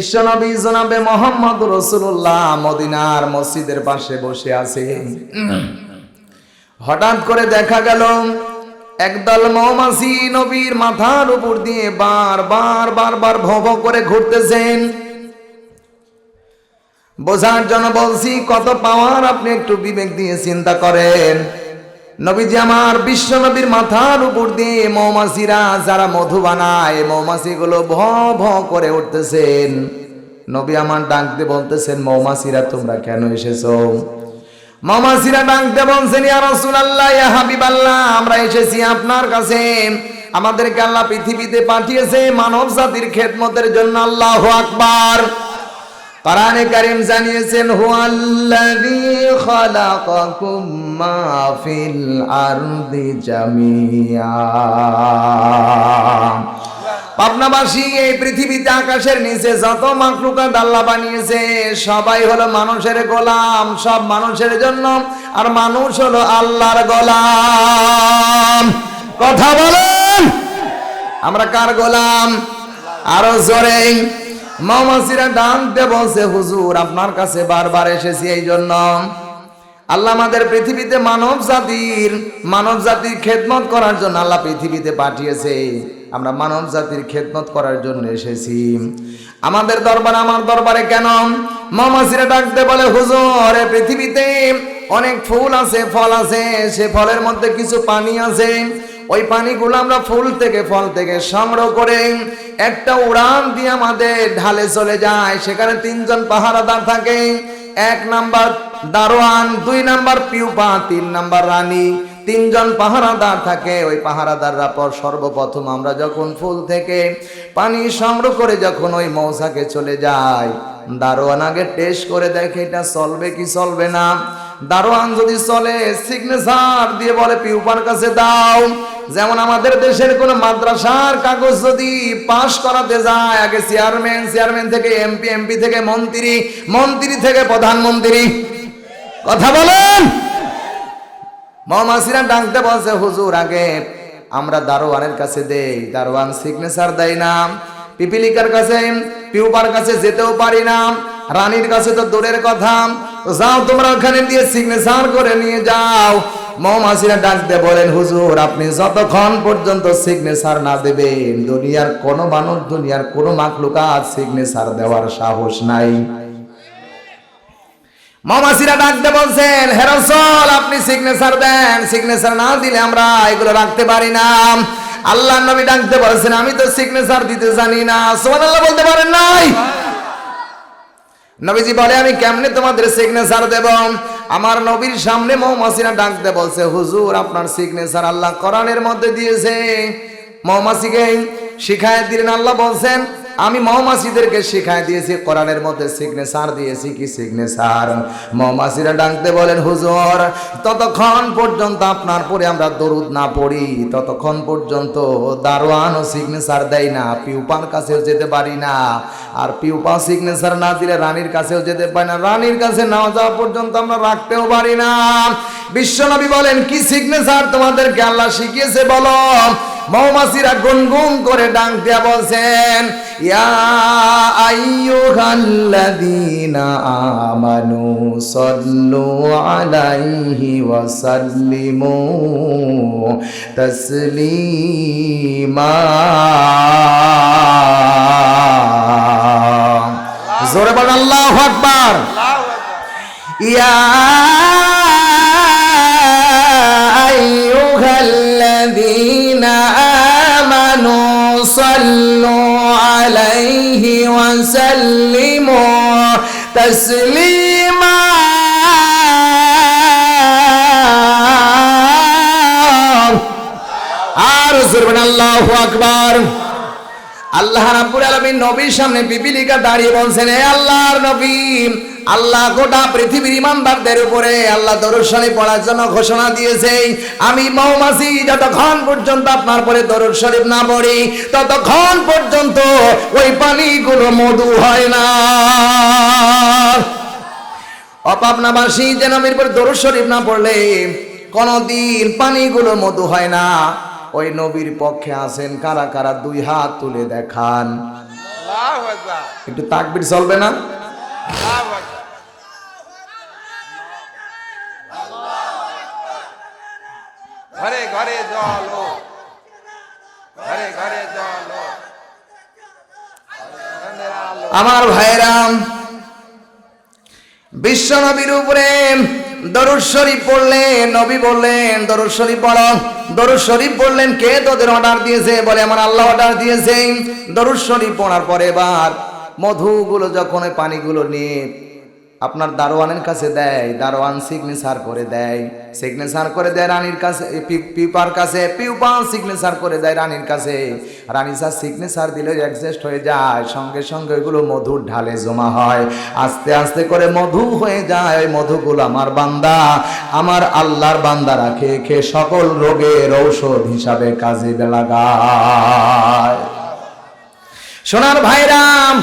বিশ্বনবী জনাবে মোহাম্মদ রসুল্লাহ মদিনার মসজিদের পাশে বসে আছে। হঠাৎ করে দেখা গেল, একদল মৌমাছি নবীর মাথার উপর দিয়ে বার বার বার বার ভব করে ঘুরতেছেন বোঝার জন্য বলছি, কত পাওয়ার আপনি একটু বিবেক দিয়ে চিন্তা করেন। নবীজি আমার বিশ্ব নবীর মাথার উপর দিয়ে মৌমাছিরা যারা মধু বানায়, মৌমাছিগুলো ভ ভ করে উঠতেছেন। নবী আমার ডাকতে বলতেছেন, মৌমাছিরা তোমরা কেন এসেছ? মৌমাছিরা ডাকতে বলছেন, ইয়া রাসূলুল্লাহ, ইয়া হাবিবাল্লাহ, আমরা এসেছি আপনার কাছে। আমাদেরকে আল্লাহ পৃথিবীতে পাঠিয়েছে মানব জাতির খেদমতের জন্য আল্লাহু আকবার। কোরআনে কারীম জানিয়েছেন, হুয়াল্লাযী খালাকাকুম মা ফিল আরদি জামিয়া। পাবনাবাসী, এই পৃথিবীতে আকাশের নিচে যত মাখলুকাত আল্লাহ বানিয়েছে, সবাই হলো মানুষের গোলাম, সব মানুষের জন্য, আর মানুষ হলো আল্লাহর গোলাম। কথা বলেন? আমরা কার গোলাম? আরও জোরে। মৌমাছিরা ডাকতে বলছে, হুজুর, আপনার কাছে বারবার এসেছি এই জন্য। আল্লাহ আমাদের পৃথিবীতে মানব জাতির মানব জাতির খেদমত করার জন্য আল্লাহ পৃথিবীতে পাঠিয়েছে। আমরা মানব জাতির খেদমত করার জন্য এসেছি। আমাদের দরবার আমার দরবারে কেন? মৌমাছিরা ডাকতে বলে, হুজুর পৃথিবীতে অনেক ফুল আছে, ফল আছে। সে ফলের মধ্যে কিছু পানি আছে। ওই পানিগুলো আমরা ফুল থেকে, ফল থেকে সংগ্রহ করে। একটা উড়ান দিয়ে আমাদের ঢালে চলে যায়। সেখানে তিনজন পাহারাদার থাকে। এক নাম্বার দারোয়ান, দুই নাম্বার পিউপা, তিন নাম্বার রানী। তিনজন পাহারাদার থাকে। ওই পাহারাদাররা পর সর্বপ্রথম আমরা যখন ফুল থেকে পানি সংগ্রহ করে, যখন ওই মৌসাকে চলে যায় দারোয়ান আগে টেস্ট করে দেখে এটা চলবে কি চলবে না। দারোয়ান যদি চলে সিগনেচার দিয়ে বলে পিউপার কাছে দাও। যেমন আমাদের দেশের কোন মাদ্রাসার কাগজ যদি পাশ করাতে যায়, আগে চেয়ারম্যান চেয়ারম্যান থেকে এমপি এমপি থেকে মন্ত্রী মন্ত্রী থেকে প্রধানমন্ত্রী। কথা বলেন? মৌমাসিরা ডাকতে বলছে, হুজুর, আগে আমরা দারোয়ানের কাছে দেই। দারোয়ান সিগনেচার দেয় না। পিপিলিকার কাছে পিউপার কাছে যেতেও পারি না। রানীর কাছে তো দূরের কথা। যাও, তোমরা ওখানে দিয়ে সিগনেচার করে নিয়ে যাও। মৌমাছিরা ডাকতে বলেন, হুজুর, আপনি যতক্ষণ পর্যন্ত সিগনেচার না দেবেন, দুনিয়ার কোনো মানুষ, দুনিয়ার কোনো মাকলুকাত সিগনেচার দেওয়ার সাহস নাই। মৌমাছিরা ডাকতে বলছেন হেরসল আপনি সিগনেচার দেন। সিগনেচার না দিলে আমরা এগুলো রাখতে পারি না। আল্লাহ নবী ডাকতে পারছেন আমি তো সিগনেচার দিতে জানি না। সুবহানাল্লাহ বলতে পারেন নাই। নবীজি বলে, আমি কেমনে তোমাদের সিগনেচার দেব? আমার নবীর সামনে মৌমাছিরা ডাকতে বলছে, হুজুর, আপনার সিগনেচার আল্লাহ কোরআনের মধ্যে দিয়েছে। মৌমাসিকে শিখায় দিলেন, আল্লাহ বলছেন আমি মৌমাছিদেরকে শিখাই দিয়েছি, কোরআনের মধ্যে সিগনেচার দিয়েছি, কি সিগনেচার মৌমাছিরা ডাকতে বলেন, হুজুর, ততক্ষণ পর্যন্ত আপনার পরে আমরা দরুদ না পড়ি, ততক্ষণ পর্যন্ত দারোয়ান ও সিগনেচার দেয় না, পিউপার কাছেও যেতে পারি না, আর পিউপা সিগনেচার না দিলে রানীর কাছেও যেতে পারি না, রানীর কাছে না যাওয়া পর্যন্ত আমরা রাখতেও পারি না। বিশ্বনবী বলেন, কি সিগনেচার তোমাদেরকে আল্লাহ শিখিয়েছে বলো? মৌমাছিরা গুনগুন করে ডাক দিয়া বলছেন ইয়া আমানু সাল্লু আলাইহি ওয়া সাল্লিমু তাসলিমা জোরে বল আল্লাহু আকবার ইয়া আইয়ুহাল্লাযীনা আমানু সাল্লু সাল্লিমু তাসলিমা আর জোরে আল্লাহু আকবার। আল্লাহ রাব্বুল আলামিন নবীর সামনে পিপিলিকা দাঁড়িয়ে বলছেন হে আল্লাহর নবী, আল্লাহ গোটা পৃথিবীর ইমানদারদের উপরে আল্লাহ দরুদ পড়ার জন্য ঘোষণা দিয়েছে। আমি মৌমাছি যতক্ষণ পর্যন্ত আপনার পরে দরুদ শরীফ না পড়ি, ততক্ষণ পর্যন্ত ওই পানিগুলো মধু হয় না। অপাবনাবাসী যে নবীর পরে দরুদ শরীফ না পড়লে কোনদিন পানিগুলো মধু হয় না। ওই নবীর পক্ষে আছেন কারা কারা দুই হাত তুলে দেখান। একটু তাকবির চলবে না? ঘরে ঘরে জল ঘরে ঘরে জল আমার ভাইরাম বিশ্ব নবীর উপরে দরুদ শরীফ পড়লেন, নবী বললেন, দরুদ পড়ো। দরুদ পড়লেন, কে তোদের অর্ডার দিয়েছে? বলে, আমার আল্লাহ অর্ডার দিয়েছে দরুদ পড়ার পরে এবার মধুগুলো যখন পানিগুলো নিয়ে আপনার দারোয়ানের কাছে দেয়, দারোয়ান সিগনেচার করে দেয়। সিগনেচার করে দেয় রানীর কাছে পিপার কাছে পিউপা সিগনেচার করে দেয় রানীর কাছে। রানী স্যার সিগনেচার দিলে অ্যাডজাস্ট হয়ে যায়, সঙ্গে সঙ্গে ওইগুলো মধুর ঢালে জমা হয়। আস্তে আস্তে করে মধু হয়ে যায় ওই মধুগুলো আমার বান্দা, আমার আল্লাহর বান্দা রাখে খেয়ে সকল রোগের ঔষধ হিসাবে কাজে লাগায়। সোনার ভাইরাম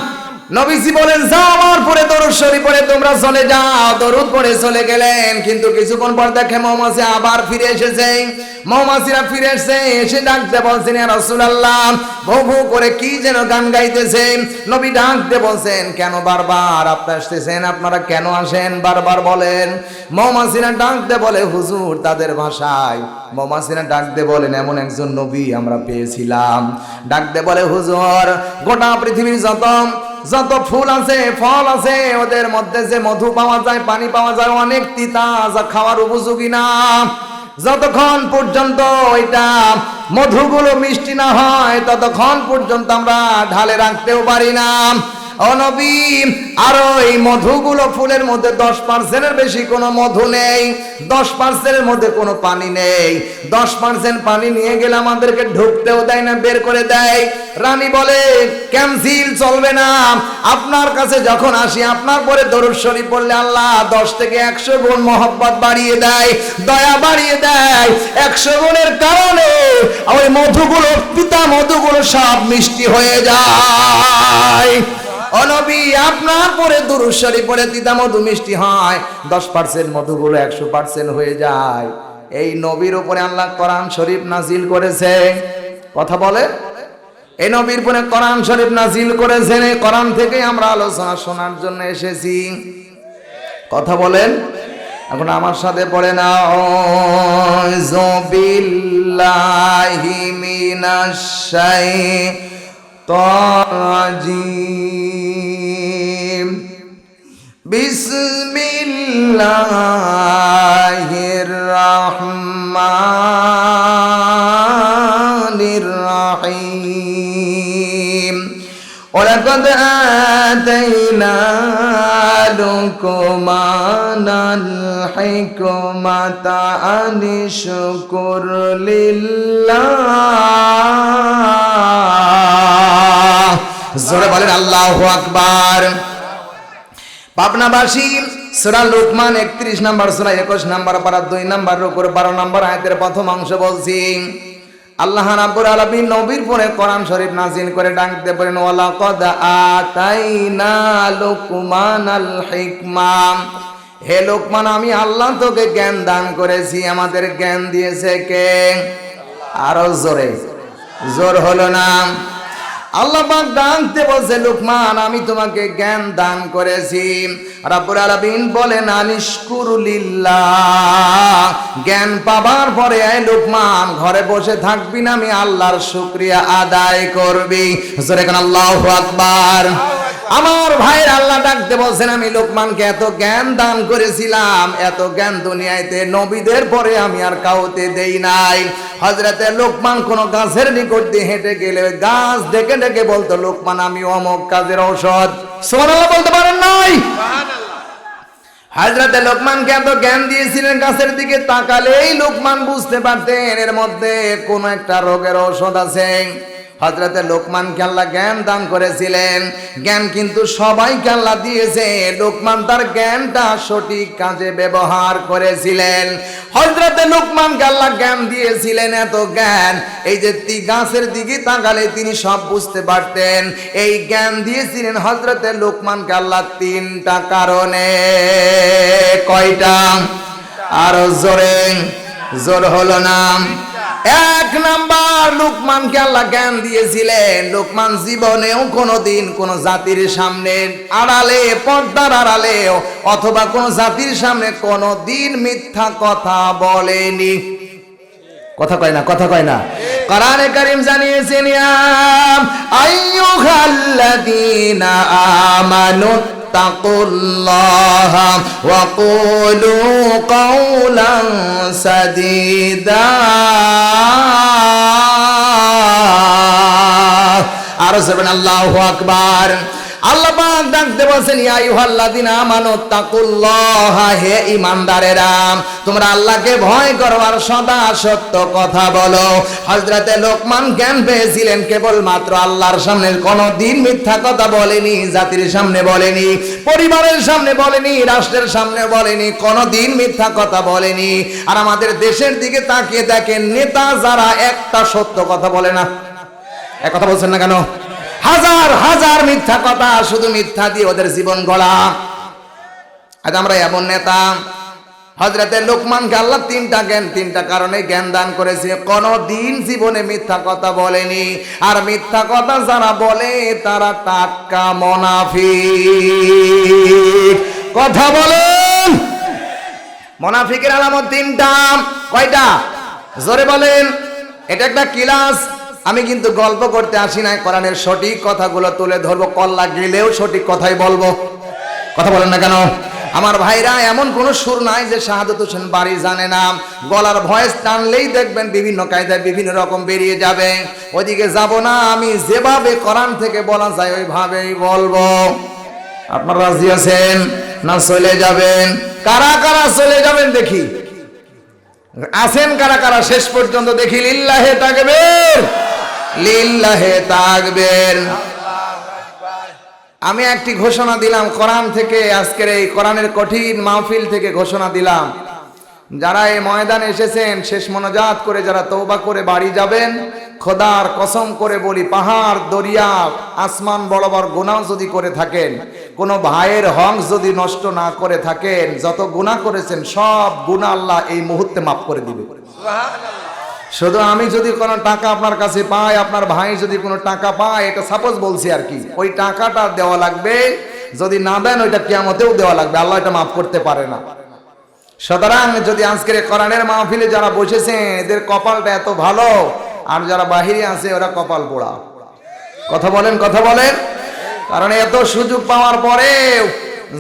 নবীজি বলেন যাও আমার পরে দরুদ শরীফ পরে তোমরা চলে যাও। দরুদ পরে চলে গেলেন, কিন্তু কিছুক্ষণ পর দেখে মৌমাছি আবার ফিরে এসেছে। মৌমাছিরা ফিরে এসেছে এসে ডাকতে বলছেন, ইয়া রাসূলুল্লাহ ভৌ ভৌ করে কি যেন গান গাইতেছে। নবী ডাকতে বলছেন, কেন বারবার আপনারা আসতেছেন? আপনারা কেন আসেন? বারবার বলেন। মৌমাছিরা ডাকতে বলে, হুজুর, তাদের ভাষায়। মৌমাছিরা ডাকতে বলেন, এমন একজন নবী আমরা পেয়েছিলাম। ডাকতে বলে, হুজুর, গোটা পৃথিবীর যত যত ফুল আছে, ফল আছে, ওদের মধ্যে যে মধু পাওয়া যায়, পানি পাওয়া যায়, অনেক তিতা, যা খাওয়ার উপযোগী না। যতক্ষণ পর্যন্ত ওইটা মধুগুলো মিষ্টি না হয়, ততক্ষণ পর্যন্ত আমরা ঢালে রাখতেও পারি না। অনবী আরও মধুগুলো ফুলের মধ্যে দশ পার্সেন্টের বেশি কোনো মধু নেই, দশ পার্সেন্টের মধ্যে কোনো পানি নেই। দশ পার্সেন্ট পানি নিয়ে গেলে আমাদেরকে ঢুকতেও দেয় না, বের করে দেয়। রানী বলে চলবে না? আপনার কাছে যখন আসি, আপনার পরে দরুদ শরীফ পড়লে আল্লাহ দশ থেকে একশো গুণ মহব্বত বাড়িয়ে দেয়, দয়া বাড়িয়ে দেয়। একশো গুণের কারণে ওই মধুগুলো, পিতা মধুগুলো সব মিষ্টি হয়ে যায়। অনবী, আপনার পরে দুরুশ্বরী পরে তিতা মধু মিষ্টি হয়। দশ পার্সেন্ট মধুগুলো একশো পার্সেন্ট হয়ে যায়। এই নবীর উপরে আল্লাহ কোরআন শরীফ নাজিল করেছে। কথা বলে? এই নবীর পরে কোরআন শরীফ নাজিল করেছেন এই কোরআন থেকে আমরা আলোচনা শোনার জন্য এসেছি। কথা বলেন? এখন আমার সাথে পড়ে না জবিল্লাহি মিনাশ বিসমিল্লাহির রাহমানির রহিম ولقد آتينا لقمان الحكمة أن اشكر لله জোরে বলেন আল্লাহু আকবার পাবনাবাসী সুরা লুকমান একত্রিশ নাম্বার সুরা একুশ নাম্বার পারা দুই নাম্বার রুকুর বারো নাম্বার আয়াতের প্রথম অংশ বলছি আল্লাহ রাব্বুল আলামিন নবীর পরে কোরআন শরীফ নাজিল করে ডাকতে পারেন ওয়ালা কদ আতাইনা লুকমানাল হিকমা। হে লোকমান, আমি আল্লাহ তোকে জ্ঞান দান করেছি, আমাদের জ্ঞান দিয়েছে কে? আরও জোরে। জোর হলো না। আল্লাহ পাক ডাকতে বলছে, লুকমান, আমি তোমাকে জ্ঞান দান করেছি। রাব্বুল আলামিন বলেন আনিশকুরুলিল্লাহ জ্ঞান পাবার পরে, এই লুকমান, ঘরে বসে থাকবি না, আমি আল্লাহর শুকরিয়া আদায় করবি। জোরে কোন আল্লাহু আকবার। আমার ভাইয়ের আল্লাহ ডাকতে বলছেন, আমি লোকমানকে এত জ্ঞান দান করেছিলাম, এত জ্ঞান দুনিয়াতে নবীদের পরে আমি আর কাউতে দেই নাই। হজরতে লোকমান কোন গাছের নিকট দিয়ে হেঁটে গেলে গাছ ডেকে ডেকে বলতো? লোকমান আমি অমক কাজের ঔষধ। সোমানাল্লাহ বলতে পারেন নাই? হাজরাতে লোকমানকে এত জ্ঞান দিয়েছিলেন গাছের দিকে তাকালেই লোকমান বুঝতে পারতেন এর মধ্যে কোন একটা রোগের ঔষধ আছে। হজরতে লোকমানকে আল্লাহ জ্ঞান দান করেছিলেন। জ্ঞান কিন্তু সবাইকে আল্লাহ দিয়েছে। লোকমান তার জ্ঞানটা সঠিক কাজে ব্যবহার করেছিলেন। হজরতে লোকমানকে আল্লাহ জ্ঞান দিয়েছিলেন এত জ্ঞান। এই যে তি গাছের দিকে তাকালে তিনি সব বুঝতে পারতেন। এই জ্ঞান দিয়েছিলেন হজরতে লোকমানকে আল্লাহ তিনটা কারণে। কয়টা? আরও জোরে। জোর হলো না। এক নাম্বার, লুকমানকে আল্লাহ জ্ঞান দিয়েছিলেন। লুকমান জীবনেও কোনোদিন কোন জাতির সামনে আড়ালে, পর্দার আড়ালে অথবা কোন জাতির সামনে কোনো দিন মিথ্যা কথা বলেনি। কথা কয় না, কথা কয় না। কোরআনে কারীম জানিয়েছেন, ইয়া আইয়ুহাল্লাযীনা আমানু ওয়া কুলু কাওলান সাদীদা আর সেবেন আল্লাহু আকবার আল্লাহ পাক ডাকতে বলছেন, ইয়া আইয়ুহাল্লাযীনা আমানু তাকুল্লাহা, হে ঈমানদারেরা, তোমরা আল্লাহকে ভয় করো আর সদা সত্য কথা বলো। হযরতে লোকমান জ্ঞান পেয়েছিলেন কেবল মাত্র আল্লাহর সামনে। কোনো দিন মিথ্যা কথা বলেনি, জাতির সামনে বলেনি, পরিবারের সামনে বলেনি, রাষ্ট্রের সামনে বলেনি কোনো দিন মিথ্যা কথা বলেনি। আর আমাদের দেশের দিকে তাকিয়ে দেখেন, নেতা যারা একটা সত্য কথা বলে না। এক কথা বলছেন না কেন? হাজার হাজার মিথ্যা কথা, শুধু মিথ্যা দিয়ে ওদের জীবন গড়া। আজ আমরা এমন নেতা হজরতে লোকমানকে আল্লাহ তিনটা জ্ঞান, তিনটা কারণে জ্ঞান দান করেছে। কোন দিন জীবনে মিথ্যা কথা বলেনি। আর মিথ্যা কথা যারা বলে, তারা টাটকা মোনাফিক। কথা বলেন। মোনাফিকের আলামত তিনটা। কয়টা? জোরে বলেন। এটা একটা ক্লাস। আমি কিন্তু গল্প করতে আসি না কোরআনের সঠিক কথাগুলো তুলে ধরবো, কল্লা গেলেও সঠিক কথাই বলব। কথা বলেন না কেন? আমার ভাইরা, এমন কোন সুর নাই যে শাহাদত হোসেন বাড়ি জানে না। গলার ভয়েস টানলেই দেখবেন বিভিন্ন কায়দায় বিভিন্ন রকম বেরিয়ে যাবে। ওইদিকে যাব না, আমি যেভাবে কোরআন থেকে বলা যায় ওইভাবেই বলব। আপনারা রাজি আছেন না চলে যাবেন? কারা কারা চলে যাবেন দেখি। আছেন কারা কারা? শেষ পর্যন্ত দেখি। লিল্লাহে তাকবের। লিল্লাহে তাকবের। আমি একটি ঘোষণা দিলাম, কোরআন থেকে, আজকের এই কোরআনের কঠিন মাহফিল থেকে ঘোষণা দিলাম। যারা এই ময়দানে এসেছেন, শেষ মনোজাত করে যারা তৌবা করে বাড়ি যাবেন, খোদার কসম করে বলি, পাহাড়, দরিয়া, আসমান বড় বড় গুনাহ যদি করে থাকেন, কোনো ভাইয়ের হক যদি নষ্ট না করে থাকেন, যত গুনাহ করেছেন, সব গুনাহ আল্লাহ এই মুহূর্তে মাফ করে দিবে। শুধু আমি যদি কোনো টাকা আপনার কাছে পাই, আপনার ভাই যদি কোনো টাকা পায় এটা সাপোজ বলছি আর কি। ওই টাকাটা দেওয়া লাগবে, যদি না দেন ওইটা কিয়ামতেও দেওয়া লাগবে, আল্লাহ এটা মাফ করতে পারে না। সুতরাং যদি আজকের কোরআনের মাহফিলে যারা বসেছে, এদের কপালটা এত ভালো, আর যারা বাহিরে আছে, ওরা কপাল পোড়া। কথা বলেন কথা বলেন। কারণ এত সুযোগ পাওয়ার পরেও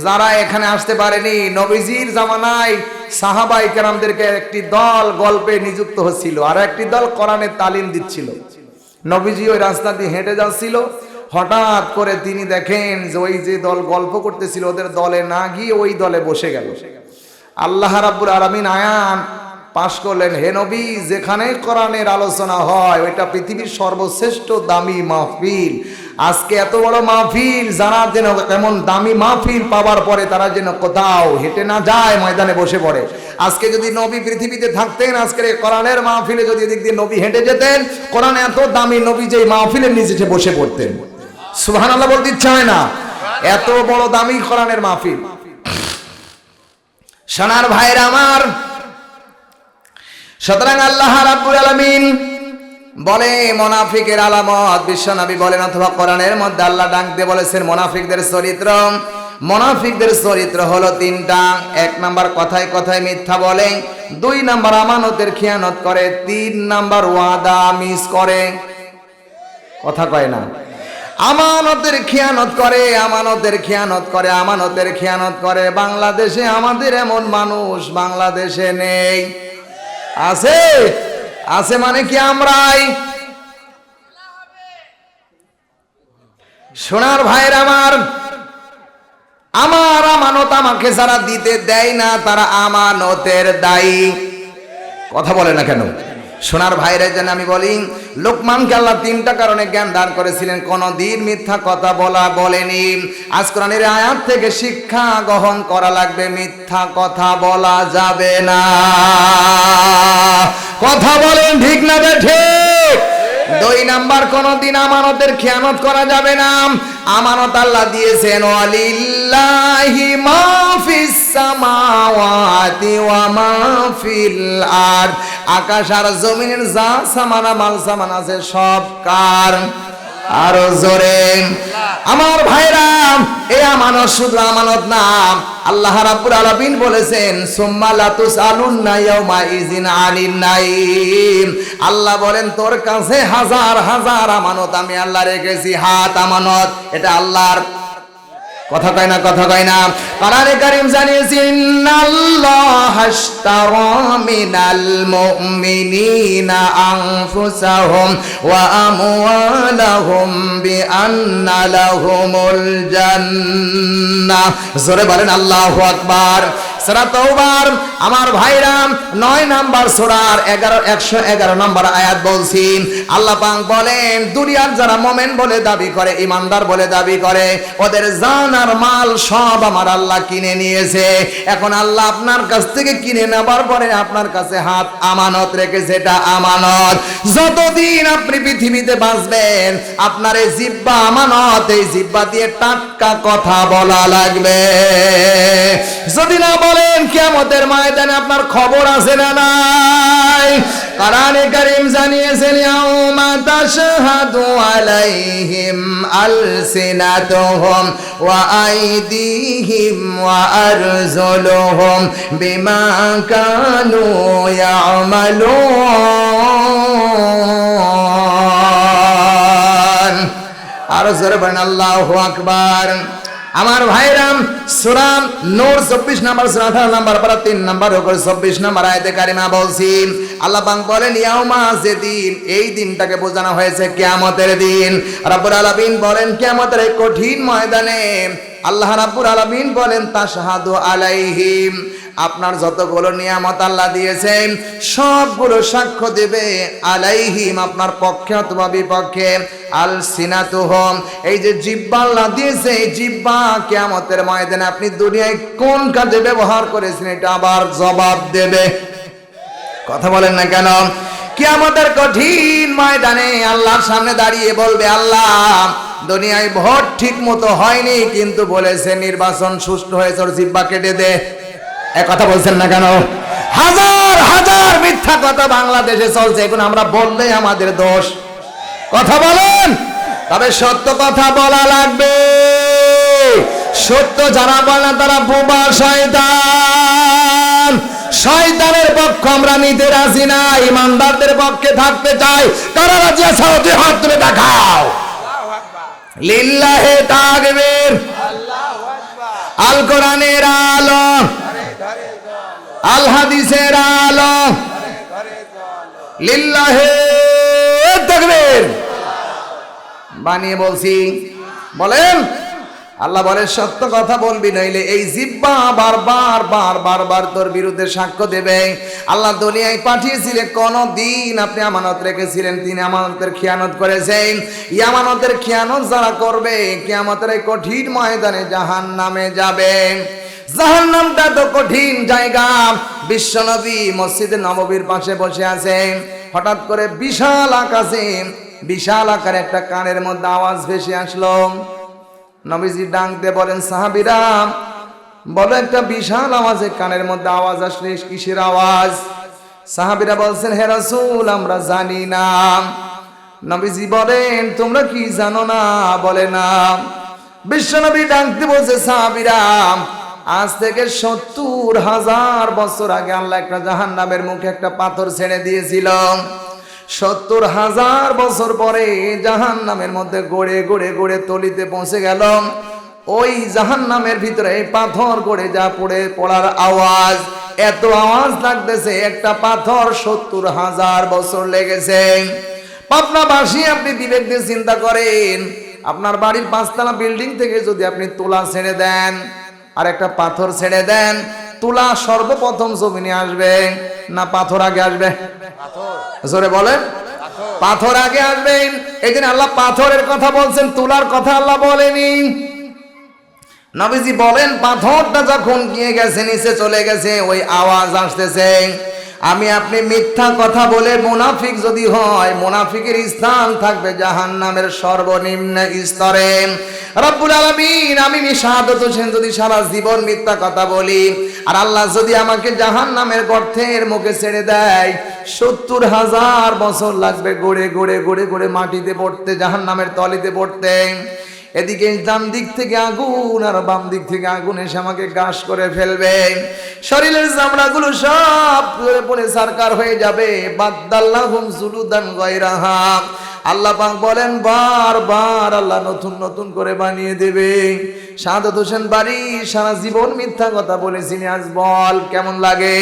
যারা এখানে আসতে পারেনি, নবীজির জামানায় সাহাবাই কেরামদেরকে একটি দল গল্পে নিযুক্ত হচ্ছিল আর একটি দল কোরআনের তালিম দিচ্ছিল। নবীজি ওই রাস্তা দিয়ে হেঁটে যাচ্ছিল। হঠাৎ করে তিনি দেখেন যে ওই যে দল গল্প করতেছিল, ওদের দলে না গিয়ে ওই দলে বসে গেল। আল্লাহ রাব্বুল আলামিন আয়ান পাশ করলেন, হে নবী, যেখানে কোরআনের আলোচনা হয়, ওইটা পৃথিবীর সর্বশ্রেষ্ঠ দামি মাহফিল। আজকে এত বড় মাহফিল যারা যেন এমন দামি মাহফিল পাওয়ার পরে তারা যেন কোথাও হেঁটে না যায়, ময়দানে বসে পড়ে। আজকে যদি নবী পৃথিবীতে থাকতেন, আজকের কোরআনের মাহফিলে যদি এদিক দিয়ে নবী হেঁটে যেতেন, কোরআন এত দামি নবী যে মাহফিলের নিচে বসে পড়তেন। সুহান আল্লাহ বলতে হয় না? এত বড় দামি কোরআনের মাহফিল। সোনার ভাইয়ের আমার। সুতরাং আল্লাহ রাব্বুল আলামিন বলে, মোনাফিকের আলামত বিশ্বনবী বলেন, অথবা কোরআনের মধ্যে আল্লাহ ডাক দিয়ে বলেছেন, মোনাফিকদের চরিত্র মোনাফিকদের চরিত্র হলো তিনটা। এক নাম্বার কথায় কথায় মিথ্যা বলে, দুই নাম্বার আমানতের খেয়ানত করে, তিন নাম্বার ওয়াদা মিস করে। কথা কয় না? আমানতের খেয়ানত করে, আমানতের খেয়ানত করে, আমানতের খেয়ানত করে। বাংলাদেশে আমাদের এমন মানুষ বাংলাদেশে নেই। আছে? আছে মানে কি আমরাই? সোনার ভাইয়ের আমার আমার আমানত আমাকে যারা দিতে দেয় না, তারা আমানতের দায়ী। কথা বলে না কেন? সোনার ভাইরে যেন আমি বলি, লোকমানকে আল্লাহ তিনটা কারণে জ্ঞান দান করেছিলেন। কোনদিন মিথ্যা কথা বলা বলেনি। আজ আয়াত থেকে শিক্ষা গ্রহণ করা লাগবে, মিথ্যা কথা বলা যাবে না। কথা বলেন ঠিক না ঠিক? দুই নাম্বার, কোনদিন আমানতের খেয়ানত করা যাবে না। আমানত আল্লাহ দিয়েছেন, ওয়ালিল্লাহি মাফিস সামাওয়াতি ওয়া মা আকাশ আর জমিনের যা সামানা, মাল সামান আছে, সব কার? আরও জোরে। আমার ভাইরা, এ আমানত শুধু আমানত না, আল্লাহ রাব্বুল আলামিন বলেছেন, সুম্মা লাতুসালুন্না ইয়াউমা ইজিন আনিন নাইম আল্লাহ বলেন, তোর কাছে হাজার হাজার আমানত আমি আল্লাহ রেখেছি, হাত আমানত। এটা আল্লাহর কথা কয় না, কথা কয় না। কোরআনে কারীম জানিয়েছে, ইন্নাল্লাহ আশতারা মিনাল মুমিনিনা আনফুসাহুম ওয়া আমওয়ালাহুম বিআন্না লাহুমুল জান্নাহ। জোরে বলেন, আল্লাহু আকবার। সূরা তওবার। আমার ভাইরাম নয় নাম্বার সূরার 11 111 নাম্বার আয়াত বলছি। আল্লাহ বলেন, দুনিয়ার যারা মোমেন বলে দাবি করে, ইমানদার বলে দাবি করে, ওদের জান আর মাল সব আমার আল্লাহ কিনে নিয়েছে। এখন আল্লাহ আপনার কাছ থেকে কিনে নেবার পরে আপনার কাছে হাত আমানত রেখেছে, এটা আমানত। যতদিন আপনি পৃথিবীতে বাঁচবেন, আপনার এই জিব্বা আমানত, এই জিব্বা দিয়ে টাটকা কথা বলা লাগবে। যদি না বলেন, কিয়ামতের ময়দানে আপনার খবর আছে না নাই? কোরআনে কারীম জানিয়েছেন, ইয়াউমা তাশহাদু আলাইহিম আলসিনাতুহুম ওয়া আইদিহিম ওয়া আরজুলুহুম বিমা কানু ইয়ামালুন। আরও জোরে বলেন, আল্লাহু আকবার। আমার ভাইরাম সুরাম নোর চব্বিশ নাম্বার সুরা আঠারো নাম্বার পারা তিন নাম্বার করে চব্বিশ নাম্বার আয়তে কারিমা বলছি। আল্লাহ বাং বলেন, ইয়াউমা যেদিন এই দিনটাকে বোঝানো হয়েছে, কিয়ামতের দিন। রাব্বুল আলামিন বলেন, কিয়ামতের এই কঠিন ময়দানে আল্লাহ রাব্বুল আলামিন বলেন তা তাশহাদু আলাইহিম। আপনার যতগুলো নিয়ামত আল্লাহ দিয়েছেন সবগুলো সাক্ষ্য দেবে আলাইহিম আপনার পক্ষে অথবা বিপক্ষে। আল সিনাতুহম এই যে জিব্বা আল্লাহ দিয়েছে, এই জিব্বা কিয়ামতের ময়দানে আপনি দুনিয়ায় কোন কাজে ব্যবহার করেছেন, এটা আবার জবাব দেবে। কথা বলেন না কেন? কিয়ামতের কঠিন ময়দানে আল্লাহর সামনে দাঁড়িয়ে বলবে, আল্লাহ, দুনিয়ায় ভোট ঠিক মতো হয়নি, কিন্তু বলেছে নির্বাচন সুষ্ঠু হয়েছে, ওর জিব্বা কেটে দে। কথা বলছেন না কেন? হাজার হাজার মিথ্যা কথা বাংলাদেশে চলছে। এখন আমরা বললেই আমাদের দোষ। কথা বলেন। তবে সত্য কথা বলা লাগবে। সত্য যারা বলে না তারা বোবা শয়তান। শয়তানের পক্ষ আমরা নিতে রাজি না। ইমানদারদের পক্ষে থাকতে চাই। কারা রাজি আছে? তুই হাত তুলে দেখাও। আল্লাহু আকবার লিল্লাহে তাকবীর। আল্লাহু আকবার। আল কোরআনের আলো। আল হাদিসের আলো। লিল্লাহে তাকবীর। বানিয়ে বলছি, বলেন, আল্লাহ বলে সত্য কথা বলবি, নইলে এই জিব্বা বারবার বার বারবার তোর বিরুদ্ধে সাক্ষ্য দেবে। আল্লাহ দুনিয়ায় পাঠিয়েছিলেন কোন দিন আপনি আমানত রেখেছিলেন, তিনি আমানতের খেয়ানত করেছেন। এই আমানতের খেয়ানত যারা করবে, কিয়ামতের এই কঠিন ময়দানে জাহান নামে যাবে। জাহান নামটা তো কঠিন জায়গা বিশ্বনবী মসজিদে নববীর পাশে বসে আছে। হঠাৎ করে বিশাল আকাশে, বিশাল আকারে একটা কানের মধ্যে আওয়াজ ভেসে আসলো। নবীজি ডাক দিয়ে বলেন, সাহাবিরা, বলো একটা বিশাল আওয়াজে কানের মধ্যে আওয়াজ আসলে কিসের আওয়াজ? সাহাবিরা বলছেন, হে রাসূল, আমরা জানি না। নবীজি বলেন, তোমরা কি জানো না? বলে, না। বিশ্বনবী ডাকতে বলছে, সাহাবিরা আজ থেকে সত্তর হাজার বছর আগে আল্লাহ একটা জাহান্নামের মুখে একটা পাথর ছেড়ে দিয়েছিল। সত্তর হাজার বছর পরে জাহান নামের মধ্যে গড়ে গড়ে গড়ে তলিতে পৌঁছে গেল। ওই জাহান নামের ভিতরে পাথর গড়ে যা পড়ে, পড়ার আওয়াজ, এত আওয়াজ লাগতেছে, একটা পাথর সত্তর হাজার বছর লেগেছে। পাবনা পাবনাবাসী, আপনি বিবেক দিয়ে চিন্তা করেন, আপনার বাড়ির পাঁচতলা বিল্ডিং থেকে যদি আপনি তোলা ছেড়ে দেন আর একটা পাথর ছেড়ে দেন তুলা সর্বপ্রথম জমিনে আসবে। না পাথর আগে আসবে? জোরে বলেন। পাথর। আগে আসবেন এই দিন আল্লাহ পাথরের কথা বলছেন তুলার কথা আল্লাহ বলেনি। নবীজি বলেন পাথরটা যখন গিয়ে গেছে নিচে চলে গেছে ওই আওয়াজ আসতেছে। আমি আপনি মিথ্যা কথা বলে মুনাফিক যদি হয়, মুনাফিকের স্থান থাকবে জাহান্নামের সর্বনিম্ন স্তরে। রব্বুল আলামিন, আমি শাহাদত হোসেন যদি সারা জীবন মিথ্যা কথা বলি, আর আল্লাহ যদি আমাকে জাহান্নামের গর্তের মুখে ছেড়ে দেয়, সত্তর হাজার বছর লাগবে গড়ে গড়ে গড়ে গড়ে মাটিতে পড়তে, জাহান্নামের তলিতে পড়তে। এদিকে ডান দিক থেকে আগুন আর বাম দিক থেকে আগুন এসে আমাকে গাছ করে ফেলবে। শরীরের চামড়াগুলো সব পড়ে সারকার হয়ে যাবে। বাদ্দাল্লাহুম জুলুদান গয়রাহা। আল্লাহ পাক বলেন, বারবার আল্লাহ নতুন নতুন করে বানিয়ে দেবে। সাদত হোসেন বাড়ি সারা জীবন মিথ্যা কথা বলেছিনি। আজ বল, কেমন লাগে?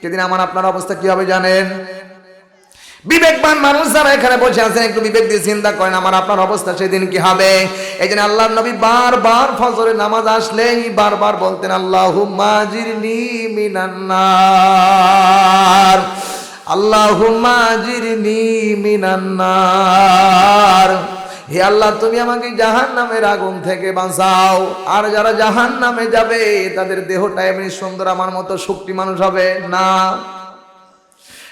সেদিন আমার, আপনার অবস্থা কি হবে জানেন? বিবেকবান মানুষ যারা এখানে বসে আছেন, একটু বিবেক দিয়ে চিন্তা করেন, আমার আপনার অবস্থা সেদিন কি হবে? এই জন্য আল্লাহ নবী বারবার ফজরের নামাজ আসলেই বারবার বলতেন আল্লাহ মাজিরনি মিনান্নার আল্লাহ মাজিরনি মিনান্নার হে আল্লাহ, তুমি আমাকে জাহান নামের আগুন থেকে বাঁচাও। আর যারা জাহান নামে যাবে, তাদের দেহটা এমনি সুন্দর, আমার মতো শক্তি মানুষ হবে? না।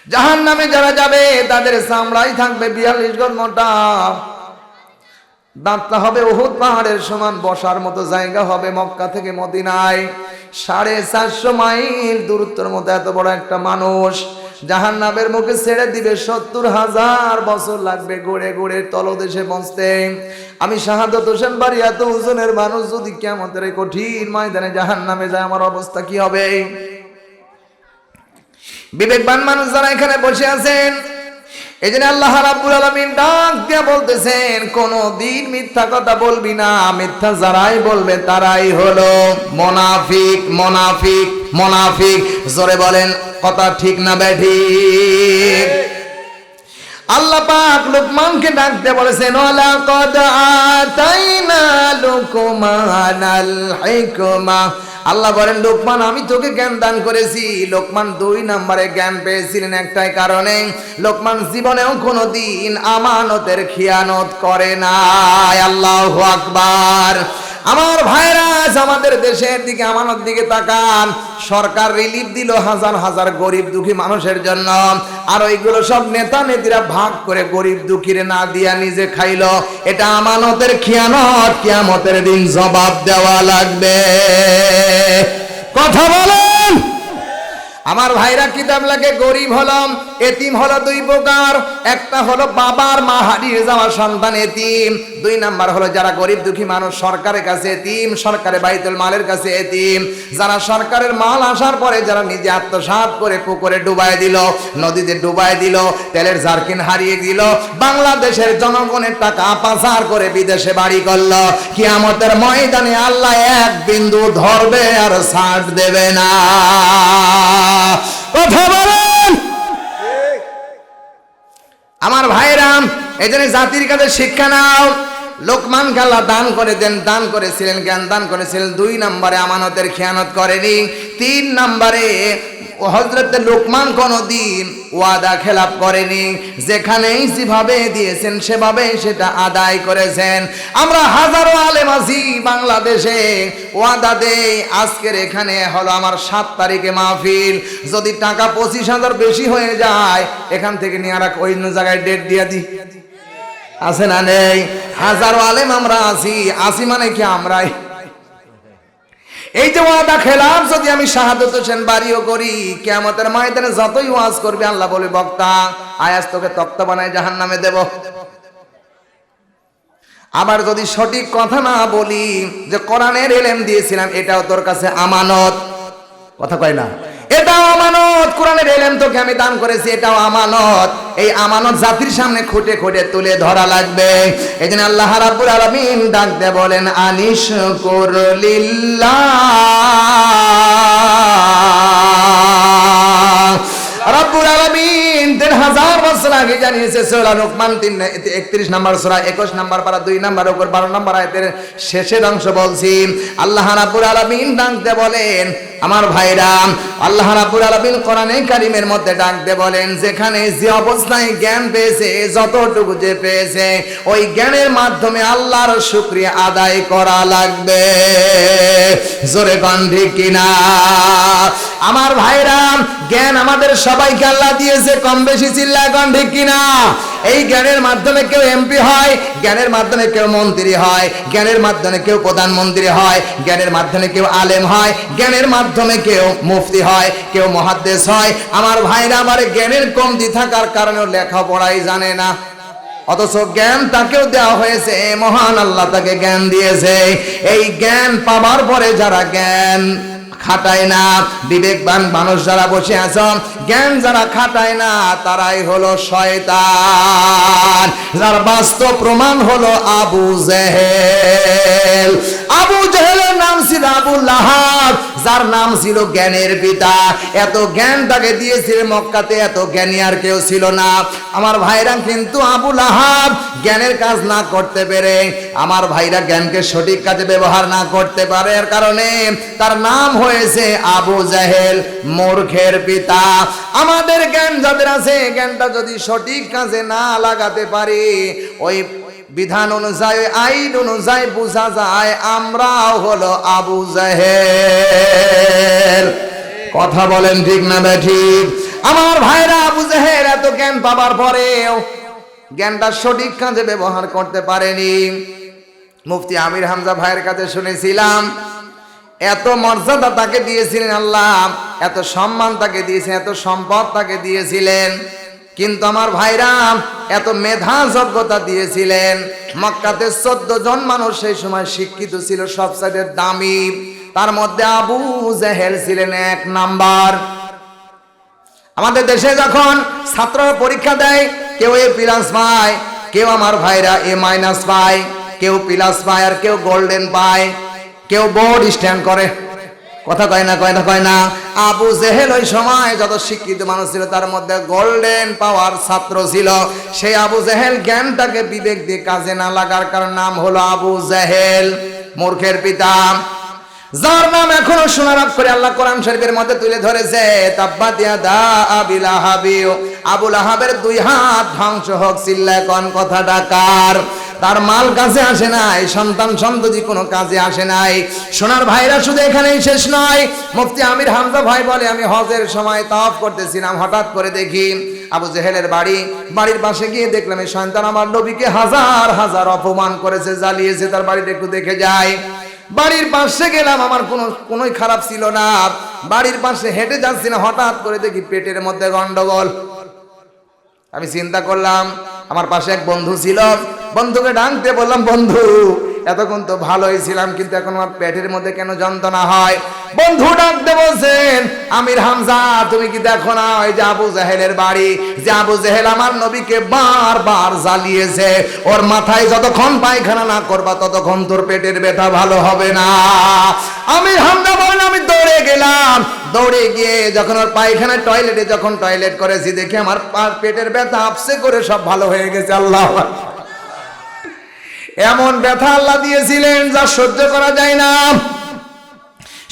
জাহান নামে যারা যাবে, তাদের চামড়াই থাকবে বিয়াল্লিশ গজ মোটা। দাঁতটা হবে ওহুদ পাহাড়ের সমান, বসার মতো জায়গা হবে মক্কা থেকে মদিনায়। সাড়ে চারশো মাইল দূরত্বের মতো এত বড় একটা মানুষ জাহান নামের মুখে ছেড়ে দিবে সত্তর হাজার বছর লাগবে গড়ে গড়ে তলদেশে পৌঁছতে আমি শাহাদত হোসেন বাড়ি এত ওজনের মানুষ, যদি এই কঠিন ময়দানে জাহান নামে যায়, আমার অবস্থা কি হবে? বিবেকবান মানুষ যারা এখানে বসে আছেন এই জন্য আল্লাহ রাব্বুল আলামিন ডাক দিয়ে বলতেছেন, কোন দিন মিথ্যা কথা বলবি না, মিথ্যা যারাই বলবে তারাই হলো মোনাফিক মোনাফিক মোনাফিক। জোরে বলেন, কথা ঠিক না ব্যাঠিক আল্লাহ পাক লুকমানকে ডাকতে বলেছেন ওয়ালা কদ আতাইনা লুকমানাল হিকমা। আল্লাহ বলেন, লোকমান, আমি তোকে জ্ঞান দান করেছি। লোকমান দুই নম্বরে জ্ঞান পেয়েছিলেন একটাই কারণে, লোকমান জীবনেও কোনো দিন আমানতের খিয়ানত করে নাই। আল্লাহ আকবার। আমার ভাইরা আমাদের দেশের দিকে আমানত দিকে তাকান। সরকার রিলিফ দিল হাজার হাজার গরিব দুঃখী মানুষের জন্য। আর ওইগুলো সব নেতা নেত্রীরা ভাগ করে গরিব দুঃখীরে না দিয়া নিজে খাইল। এটা আমানতের খিয়ানত, কিয়ামতের দিন জবাব দেওয়া লাগবে। কথা বলেন। আমার ভাইরা, কিতাব লাগে, গরিব হলাম, এতিম হলো দুই প্রকার। একটা হলো বাবার মা হারিয়ে যাওয়া সন্তান এতিম। দুই নাম্বার হলো যারা গরিব দুঃখী মানুষ সরকারের কাছে এতিম সরকারের বাইতুল মালের কাছে এতিম। যারা সরকারের মাল আসার পরে যারা নিজে আত্মসাৎ করে পুকুরে ডুবাই দিল নদীতে ডুবাই দিল তেলের জারকিন হারিয়ে দিল বাংলাদেশের জনগণের টাকা পাচার করে বিদেশে বাড়ি করল। কিয়ামতের ময়দানে আল্লাহ এক বিন্দু ধরবে আর ছাড় দেবে না। কথা বলেন। আমার ভাইরাম এই জন্য জাতির কাছে শিক্ষা নাও। লোকমান আল্লাহ দান করে দেন, দান করেছিলেন জ্ঞান, দান করেছিলেন। দুই নম্বরে আমানতের খেয়ানত করেনি, তিন নম্বরে হজরত লোকমান কোনো দিন ওয়াদা খেলাপ করেনি। যেখানেই যেভাবে দিয়েছেন, সেভাবে সেটা আদায় করেছেন। আমরা হাজারো আলেম আছি বাংলাদেশে, ওয়াদা দেই, আজকের এখানে হলো আমার সাত তারিখে মাহফিল। যদি টাকা পঁচিশ হাজার বেশি হয়ে যায়, এখান থেকে নিয়ে আর অন্য জায়গায় ডেট দিয়ে দিই। আছে না নেই? হাজারো আলেম আমরা আছি আছি মানে কি আমরাই? এই যে ওয়াদা খেলাম যদি আমি শাহাদত হোসেন বাড়িও করি কেমতের ময়দানে যতই ওয়াজ করবে, আল্লাহ বলে, বক্তা আয়াস তোকে তক্ত বানায় জাহান নামে দেব। আবার যদি সঠিক কথা না বলি, যে কোরআনের এলেম দিয়েছিলাম, এটাও তোর কাছে আমানত। কথা কয় না। এটাও আমানত। কোরআনের এলেম তোকে আমি দান করেছি, এটাও আমানত। এই আমানত জাতির সামনে খুঁটে খুঁটে তুলে ধরা লাগবে। এই জন্য আল্লাহ রাব্বুল আলামিন ডাকতে বলেন, আনিশ করলিল্লাহ। রাব্বুল আলামিন তিন হাজার বছর আগে জানিয়েছে সূরা লোকমান তিন একত্রিশ নম্বর সূরা, একুশ নম্বর পারা, দুই নম্বর উপর, বারো নম্বর আয়াতের শেষের অংশ বলছি। আল্লাহ আলামিন ডাকতে বলেন, আমার ভাইরা, আল্লাহ আলামিন কোরআনে কারিমের মধ্যে ডাকতে বলেন, যেখানে যে অবস্থায় জ্ঞান পেয়েছে, যতটুকু যে পেয়েছে, ওই জ্ঞানের মাধ্যমে আল্লাহর শুকরিয়া আদায় করা লাগবে। জোরে কন কিনা? আমার ভাইরা, জ্ঞান আমাদের সবাইকে আল্লাহ দিয়েছে কম বেশি চিল্লা কন, ঠিক কিনা? এই জ্ঞানের মাধ্যমে কেউ এমপি হয়, জ্ঞানের মাধ্যমে কেউ মন্ত্রী হয়, জ্ঞানের মাধ্যমে কেউ প্রধানমন্ত্রী হয়, জ্ঞানের মাধ্যমে কেউ আলেম হয়, জ্ঞানের মাধ্যমে কেউ মুফতি হয়, কেউ মহাদ্দেশ হয়। আমার ভাইরা, আমার জ্ঞানের কমতি থাকার কারণে লেখাপড়াই জানে না। অথচ জ্ঞান তাকেও দেওয়া হয়েছে মহান আল্লাহ তাকে জ্ঞান দিয়েছে। এই জ্ঞান পাবার পরে যারা জ্ঞান খাটায় না। বিবেকবান মানুষ যারা বসে আছেন জ্ঞান যারা খাটায় না, তারাই হলো শয়তান। যার বাস্তব প্রমাণ হলো আবু জেহেল। আবু জেহেলের নাম ছিল আবু লাহাব, যার নাম ছিল জ্ঞানের পিতা। এত জ্ঞান তাকে দিয়েছিল মক্কাতে, এত জ্ঞানী আর কেউ ছিল না। আমার ভাইরা কিন্তু আবু লাহাব জ্ঞানের কাজ না করতে পেরে, আমার ভাইরা জ্ঞানকে সঠিক কাজে ব্যবহার না করতে পারে। এর কারণে তার নাম হয়েছে আবু জাহেল মূর্খের পিতা। আমাদের জ্ঞান যাদের আছে, জ্ঞানটা যদি সঠিক কাজে না লাগাতে পারি, ওই বিধান অনুযায়ী, আইন অনুযায়ী বোঝা যায়, আমরাও হলো আবু জাহেল। কথা বলেন ঠিক না ঠিক আমার ভাইরা আবু জাহেল এত জ্ঞান পাবার পরেও জ্ঞানটা সঠিক কাজে ব্যবহার করতে পারেনি। মুফতি আমির হামজা ভাইয়ের কাছে শুনেছিলাম এত মর্যাদা তাকে দিয়েছিলেন আল্লাহ, এত সম্মান তাকে দিয়েছেন, এত সম্পদ তাকে দিয়েছিলেন। কিন্তু আমার ভাইরা, এত মেধা যোগ্যতা দিয়েছিলেন। মক্কাতে চোদ্দ জন মানুষ সেই সময় শিক্ষিত ছিল, সব সাইডের দামি। তার মধ্যে আবু জেহেল ছিলেন এক নাম্বার। আমাদের দেশে যখন ছাত্ররা পরীক্ষা দেয়, কেউ এ প্লাস পায়, কেউ আমার ভাইরা এ মাইনাস পায়, কেউ প্লাস পায় আর কেউ গোল্ডেন পায়। কেউ বোর্ড স্ট্যান্ড করে। কথা কয় না কয় না কয় না। আবু জেহেল ওই সময় যত শিক্ষিত মানুষ ছিল, তার মধ্যে গোল্ডেন পাওয়ার ছাত্র ছিল। সেই আবু জেহেল জ্ঞানটাকে বিবেক দিয়ে কাজে না লাগার কারণ নাম হলো আবু জেহেল, মূর্খের পিতা। যার নাম এখনও শোনার করে আল্লাহ কোরআন শরীফের মধ্যে তুলে ধরেছে তাব্বাত ইয়াদা আবিল আহাবিও আবুল আহাবের দুই হাত ধ্বংস হোক, চিল্লায় কোন কথা ডাকার তার মাল কাছে আসে নাই, সন্তান সন্ততি কোনো কাজে আসে নাই। সোনার ভাইরা শুধু এখানেই শেষ নয়, মুফতি আমির হামজা ভাই বলে, আমি হজের সময় তাওয়াফ করতেছিলাম, হঠাৎ করে দেখি আবু জেহেলের বাড়ি, বাড়ির পাশে গিয়ে দেখলাম এই সন্তান আমার নবীকে হাজার হাজার অপমান করেছে, জ্বালিয়েছে, তার বাড়িটা একটু দেখে যায় বাড়ির পাশে গেলাম, আমার কোনো, কোনোই খারাপ ছিল না। বাড়ির পাশে হেঁটে যাচ্ছি না, হঠাৎ করে দেখি পেটের মধ্যে গন্ডগোল। আমি চিন্তা করলাম আমার পাশে এক বন্ধু ছিল। বন্ধুকে ডাকতে বললাম, বন্ধু, এতক্ষণ তো ভালোই ছিলাম, কিন্তু এখন আমার পেটের মধ্যে কেন যন্ত্রণা হয়? বন্ধু ডাকতে বলছেন, আমির হামজা, তুমি কি দেখো না ওই যে আবু জাহেলের বাড়ি? যে আবু জাহেল আমার নবীকে বারবার জ্বালিয়েছে। ওর মাথায় যতক্ষণ পায়খানা না করবা, ততক্ষণ তোর পেটের ব্যথা ভালো হবে না। আমির হামজা বলেন আমি দৌড়ে গেলাম দৌড়ে গিয়ে যখন ওর পায়খানা টয়লেটে যখন টয়লেট করেছি, দেখে আমার পেটের ব্যথা আপসে করে সব ভালো হয়ে গেছে, আল্লাহ। এমন ব্যথা আল্লাহ দিয়েছিলেন, যা সহ্য করা যায় না।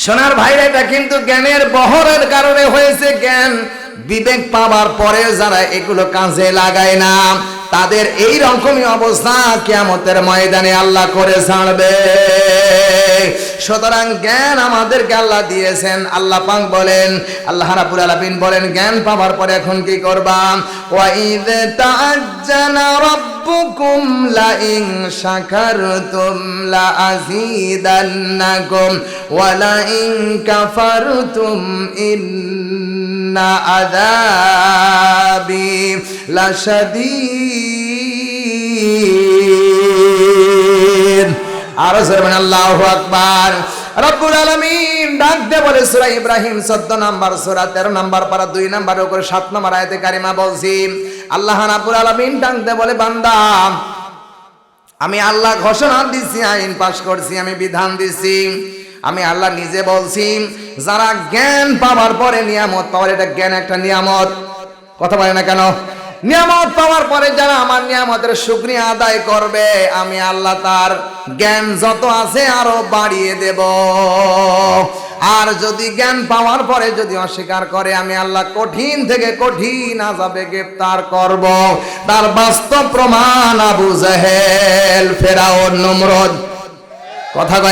সোনার ভাইরা, এটা কিন্তু জ্ঞানের বহরের কারণে হয়েছে। জ্ঞান বিবেক পাওয়ার পরে যারা এগুলো কাজে লাগায় না। তাদের এই রকমই অবস্থা কিয়ামতের ময়দানে আল্লাহ করে ছাড়বে। সুতরাং জ্ঞান আমাদেরকে আল্লাহ দিয়েছেন। আল্লাহ পাক বলেন, আল্লাহ রাব্বুল আলামিন বলেন, জ্ঞান পাওয়ার পরে এখন কি করবা? ওয়া ইদ তাআজ্জানা রাব্বুকুম লা ইন শাকারতুম লা আযীদান্নাকুম ওয়া লা ইন কাফারতুম ইন্না আযাবি। আল্লাহু আকবার। রব্বুল আলামিন বলে, সূরা ইব্রাহিম 14 নাম্বার সূরা 13 নাম্বার পারা 2 নাম্বারের উপরে 7 নাম্বার আয়াতে কারিমা বলছি। আল্লাহ রাব্বুল আলামিন ডাক বলে, বান্দা, আমি আল্লাহ ঘোষণা দিচ্ছি আইন পাশ করছি, আমি বিধান দিচ্ছি আমি আল্লাহ নিজে বলছি, যারা জ্ঞান পাওয়ার পরে নিয়ামত পাওয়ার, এটা জ্ঞান একটা নিয়ামত। কথা বলে না কেন? নিয়ামত পাওয়ার পরে যারা আমার নিয়ামতের শুক্রিয়া আদায় করবে, আমি আল্লাহ তার জ্ঞান যত আছে আরও বাড়িয়ে দেব। আর যদি জ্ঞান পাওয়ার পরে যদি অস্বীকার করে, আমি আল্লাহ কঠিন থেকে কঠিন আজাবে গ্রেপ্তার করব। তার বাস্তব প্রমাণ আবু জাহেল ফেরাও নমরদ। কথা